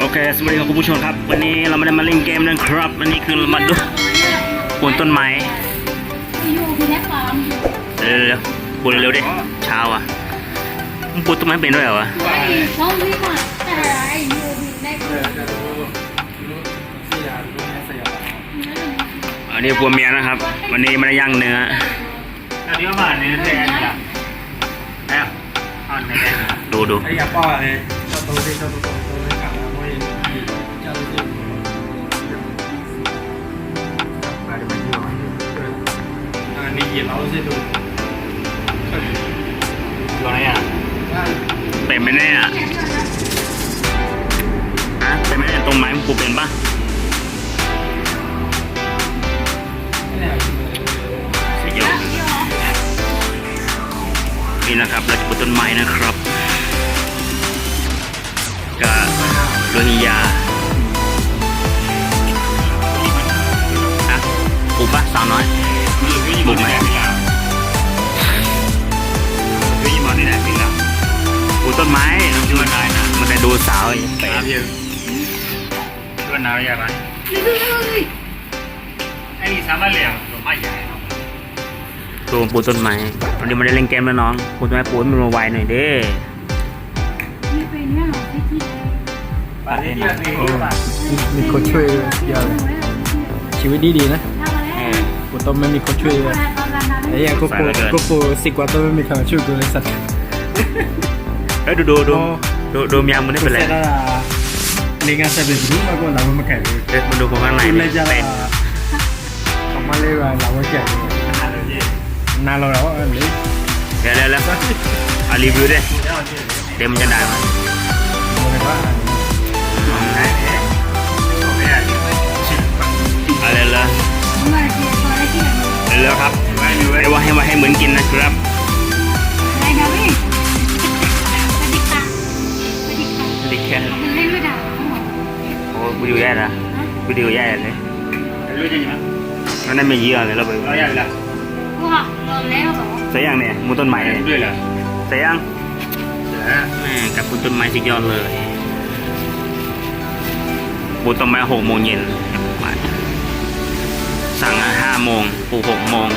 โอเค สวัสดีครับคุณผู้ชมครับ วันนี้เราไม่ได้มาเล่นเกมนะครับ วันนี้คือเรามาดูปลูกต้นไม้อยู่ที่แม่ฟาร์มเร็วๆปลูกเร็วๆดิเช้าอะมึงปลูกต้นไม้เป็นด้วยเหรอวะไอ้ช่องที่มาแต่ไอ้อยู่ที่แม่ฟาร์มอันนี้ปัวเมียนะครับ วันนี้ไม่ได้ย่างเนื้ออันนี้ก็มาเนื้อแทนจ้ะแอบอ่อนแทนดูดูไอ้ยาป้อเลยเจ้าตัวที่เจ้าตัวตัวนี้ หยิบเอาสิดูตัวไหนอะเป็นไหมเนี่ยฮะเป็นไหมเนี่ยตรงไม้มึงปลูกเป็นปะนี่นะครับเราจะปลูกต้นไม้นะครับกับโรฮิงญา ดูสาวอย่างเตะเป๊ะพี่ช่วยน้ำยังไงไอ้นี่สามารถเลี้ยงหรือไม่ใหญ่เนาะดูปลูกต้นไม้วันนี้ไมาได้เล่นเกมแล้วน้องปลูกต้นไม้ปลูกให้มันมาไวหน่อยเด้นี่เป็นเรื่องของที่ที่ป่านนี้เยอะดีป่ะมีคนช่วยเยอะเลยชีวิตดีดีๆนะทำอะไรเออกูต้องไม่มีคนช่วยเลยไอ้เหี้ยังกูกูกูกูสิกว่าต้องไม่มีใครมาช่วยกูเลยสัตว์เฮ้ยดูดูดู ดูดูเมียมันไม่เป็นไรเสร็จแล้วล่ะเลี้ยงอาศัยเป็นรู้มากกว่าเราไม่แก่เลยเฮ้ยมันดูคนข้างในคุณดิเลยจะเป็นเขามาเลยว่าเราไม่แก่เลยนานเราแล้วอันนี้เดี๋ยวแล้วแล้วอะรีวิวดิเดี๋ยวมันจะได้ไหมมันเป็นว่าอะไรเลยเมื่อที่ตอนแรกที่อะไรเร็วๆครับให้ว่าให้ว่าให้เหมือนกินนะครับครับ โอ้วิดีโอแย่ละวิดีโอแย่เลยรู้จริงไหมมันนั่นไม่เยี่ยเลยเราไปเราอยากละว่าเราแล้วเหรอใส่ยังเนี่ยมูต้นไม้เนี่ยด้วยเหรอใส่ยังเสือแม่กับปลูกต้นไม้สุดยอดเลยปลูกต้นไม้หกโมงเย็นมาสั่งอะห้าโมงปลูกหกโมง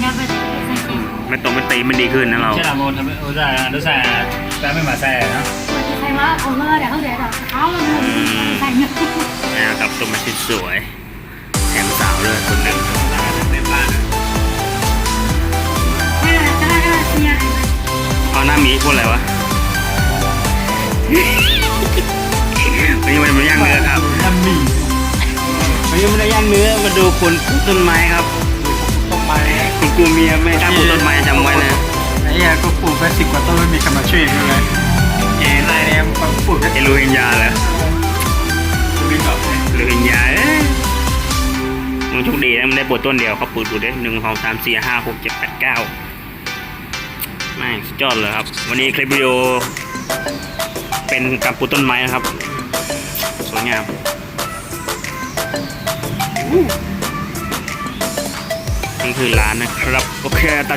อย่าไปสังเกตไม่ตรงไม่ตีไม่ดีขึ้นนะเราใช่ละโมทำไมโอ้ใช่ดูใส่แต่ไม่มาใส่เนาะ ใครมาเอาเมื่อเดี๋ยวเขาเดี๋ยวเขาเลยใส่เงินนะครับต้นไม้สวยๆแถมสาวด้วยคนหนึ่งเต็มบ้านให้เราจะได้ได้เสียเอาหน้าหมีพูดอะไรวะวันนี้มันมาย่างเนื้อครับน้ำมีวันนี้มันได้ย่างเนื้อมาดูคนปลูกต้นไม้ครับต้นไม้คุณกูเมียไม่กล้าปลูกต้นไม้จำไว้นะไอ้เหี้ยังกูปลูกไปสิบกว่าต้นไม่มีใครมาช่วยกูเลย ลูกแค่ไอ้ลูกอินยาเหลยลูกอินยาเอ้ยมึงโชคดีนะมึงได้ปลูกต้นเดียวเขาปลูกดูได้หนึ่งสองสามสี่ห้าหกเจ็ดแปดเก้าไม่งสุดยอดเลยครับ วันนี้คลิปวิดีโอ เป็นการปลูกต้นไม้นะครับ สวยงามนี่คือร้านนะครับ โอเคตัด